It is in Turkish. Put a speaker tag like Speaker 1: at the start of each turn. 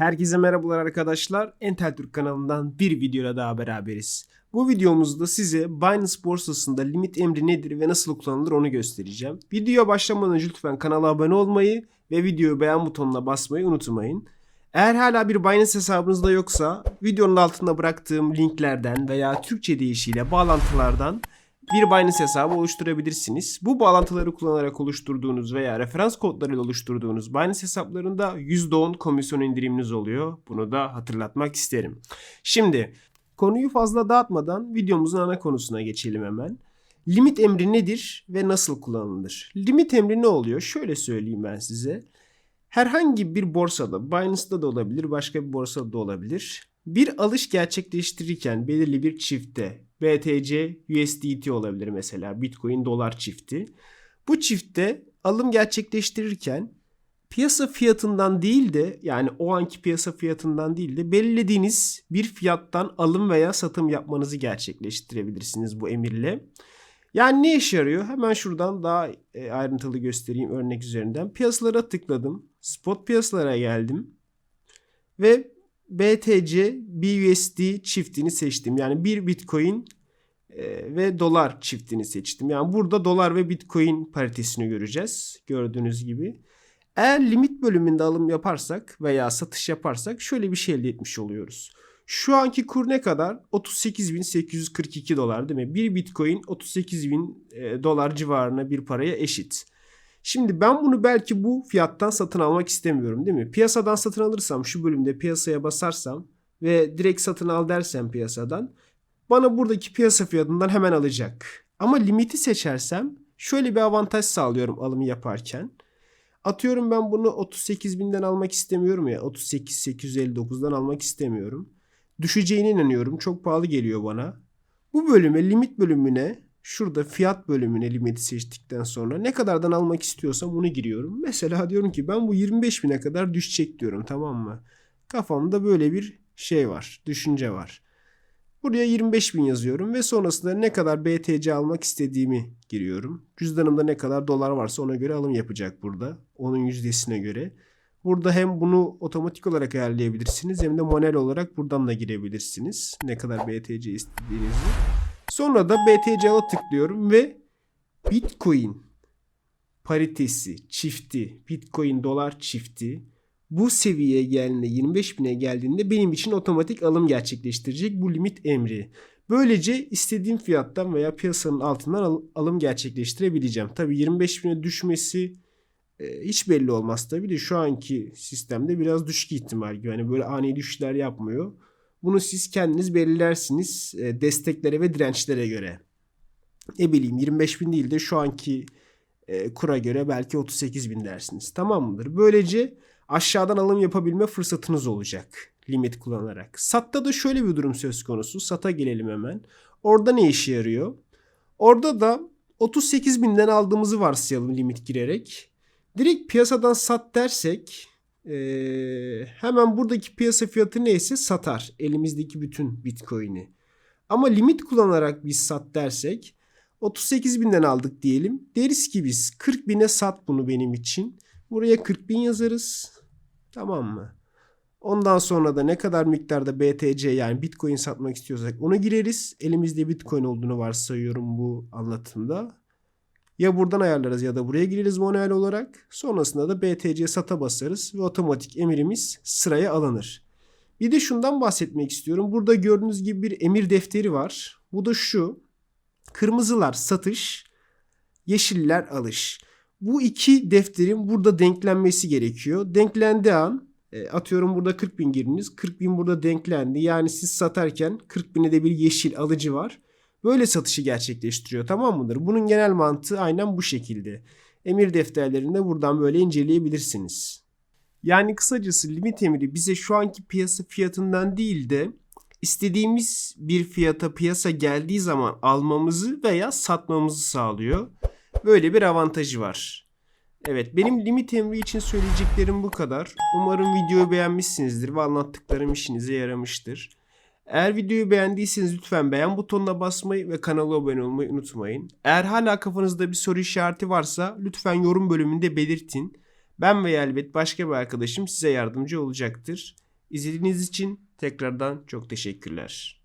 Speaker 1: Herkese merhabalar arkadaşlar. Entel Türk kanalından bir videoyla daha beraberiz. Bu videomuzda size Binance borsasında limit emri nedir ve nasıl kullanılır onu göstereceğim. Videoya başlamadan önce lütfen kanala abone olmayı ve videoyu beğen butonuna basmayı unutmayın. Eğer hala bir Binance hesabınızda yoksa videonun altında bıraktığım linklerden veya Türkçe deyişiyle bağlantılardan bir Binance hesabı oluşturabilirsiniz. Bu bağlantıları kullanarak oluşturduğunuz veya referans kodlarıyla oluşturduğunuz Binance hesaplarında %10 komisyon indiriminiz oluyor. Bunu da hatırlatmak isterim. Şimdi konuyu fazla dağıtmadan videomuzun ana konusuna geçelim hemen. Limit emri nedir ve nasıl kullanılır? Limit emri ne oluyor? Şöyle söyleyeyim ben size. Herhangi bir borsada, Binance'da da olabilir, başka bir borsada da olabilir. Bir alış gerçekleştirirken belirli bir çifte BTC USDT olabilir mesela Bitcoin dolar çifti. Bu çiftte alım gerçekleştirirken piyasa fiyatından değil de yani o anki piyasa fiyatından değil de belirlediğiniz bir fiyattan alım veya satım yapmanızı gerçekleştirebilirsiniz bu emirle. Yani ne işe yarıyor? Hemen şuradan daha e, ayrıntılı göstereyim örnek üzerinden. Piyasalara tıkladım. Spot piyasalara geldim. Ve BTC BUSD çiftini seçtim. Yani bir Bitcoin ve dolar çiftini seçtim. Yani burada dolar ve Bitcoin paritesini göreceğiz. Gördüğünüz gibi. Eğer limit bölümünde alım yaparsak veya satış yaparsak şöyle bir şey elde etmiş oluyoruz. Şu anki kur ne kadar? 38.842 dolar değil mi? Bir Bitcoin 38.000 dolar civarına bir paraya eşit. Şimdi ben bunu belki bu fiyattan satın almak istemiyorum değil mi? Piyasadan satın alırsam şu bölümde piyasaya basarsam ve direkt satın al dersem piyasadan bana buradaki piyasa fiyatından hemen alacak. Ama limiti seçersem şöyle bir avantaj sağlıyorum alımı yaparken. Atıyorum ben bunu 38.000'den almak istemiyorum ya 38.859'dan almak istemiyorum. Düşeceğine inanıyorum çok pahalı geliyor bana. Bu bölüme limit bölümüne şurada fiyat bölümüne limiti seçtikten sonra ne kadardan almak istiyorsam onu giriyorum. Mesela diyorum ki ben bu 25 bine kadar düşecek diyorum tamam mı? Kafamda böyle bir şey var, düşünce var. Buraya 25 bin yazıyorum ve sonrasında ne kadar BTC almak istediğimi giriyorum. Cüzdanımda ne kadar dolar varsa ona göre alım yapacak burada. Onun yüzdesine göre. Burada hem bunu otomatik olarak ayarlayabilirsiniz hem de manuel olarak buradan da girebilirsiniz. Ne kadar BTC istediğinizi. Sonra da BTC ala tıklıyorum ve Bitcoin paritesi çifti, Bitcoin dolar çifti bu seviyeye geldiğinde 25 bine geldiğinde benim için otomatik alım gerçekleştirecek bu limit emri. Böylece istediğim fiyattan veya piyasanın altından al- alım gerçekleştirebileceğim. Tabi 25 bine düşmesi e, hiç belli olmaz tabi de şu anki sistemde biraz düşük ihtimal. Yani böyle ani düşüşler yapmıyor. Bunu siz kendiniz belirlersiniz e, desteklere ve dirençlere göre. Ne bileyim 25 bin değil de şu anki e, kura göre belki 38 bin dersiniz. Tamam mıdır? Böylece aşağıdan alım yapabilme fırsatınız olacak limit kullanarak. Satta da şöyle bir durum söz konusu. Sata gelelim hemen. Orada ne işe yarıyor? Orada da 38 binden aldığımızı varsayalım limit girerek. Direkt piyasadan sat dersek ee, hemen buradaki piyasa fiyatı neyse satar elimizdeki bütün bitcoin'i. Ama limit kullanarak biz sat dersek 38 binden aldık diyelim. Deriz ki biz 40 bine sat bunu benim için. Buraya 40 bin yazarız. Tamam mı? Ondan sonra da ne kadar miktarda BTC yani Bitcoin satmak istiyorsak onu gireriz. Elimizde Bitcoin olduğunu varsayıyorum bu anlatımda. Ya buradan ayarlarız ya da buraya gireriz manuel olarak. Sonrasında da BTC sata basarız ve otomatik emirimiz sıraya alınır. Bir de şundan bahsetmek istiyorum. Burada gördüğünüz gibi bir emir defteri var. Bu da şu. Kırmızılar satış, yeşiller alış. Bu iki defterin burada denklenmesi gerekiyor. Denklendiği an e, atıyorum burada 40 bin giriniz. 40 bin burada denklendi. Yani siz satarken 40 bine de bir yeşil alıcı var. Böyle satışı gerçekleştiriyor tamam mıdır? Bunun genel mantığı aynen bu şekilde. Emir defterlerinde buradan böyle inceleyebilirsiniz. Yani kısacası limit emri bize şu anki piyasa fiyatından değil de istediğimiz bir fiyata piyasa geldiği zaman almamızı veya satmamızı sağlıyor. Böyle bir avantajı var. Evet benim limit emri için söyleyeceklerim bu kadar. Umarım videoyu beğenmişsinizdir ve anlattıklarım işinize yaramıştır. Eğer videoyu beğendiyseniz lütfen beğen butonuna basmayı ve kanala abone olmayı unutmayın. Eğer hala kafanızda bir soru işareti varsa lütfen yorum bölümünde belirtin. Ben veya elbet başka bir arkadaşım size yardımcı olacaktır. İzlediğiniz için tekrardan çok teşekkürler.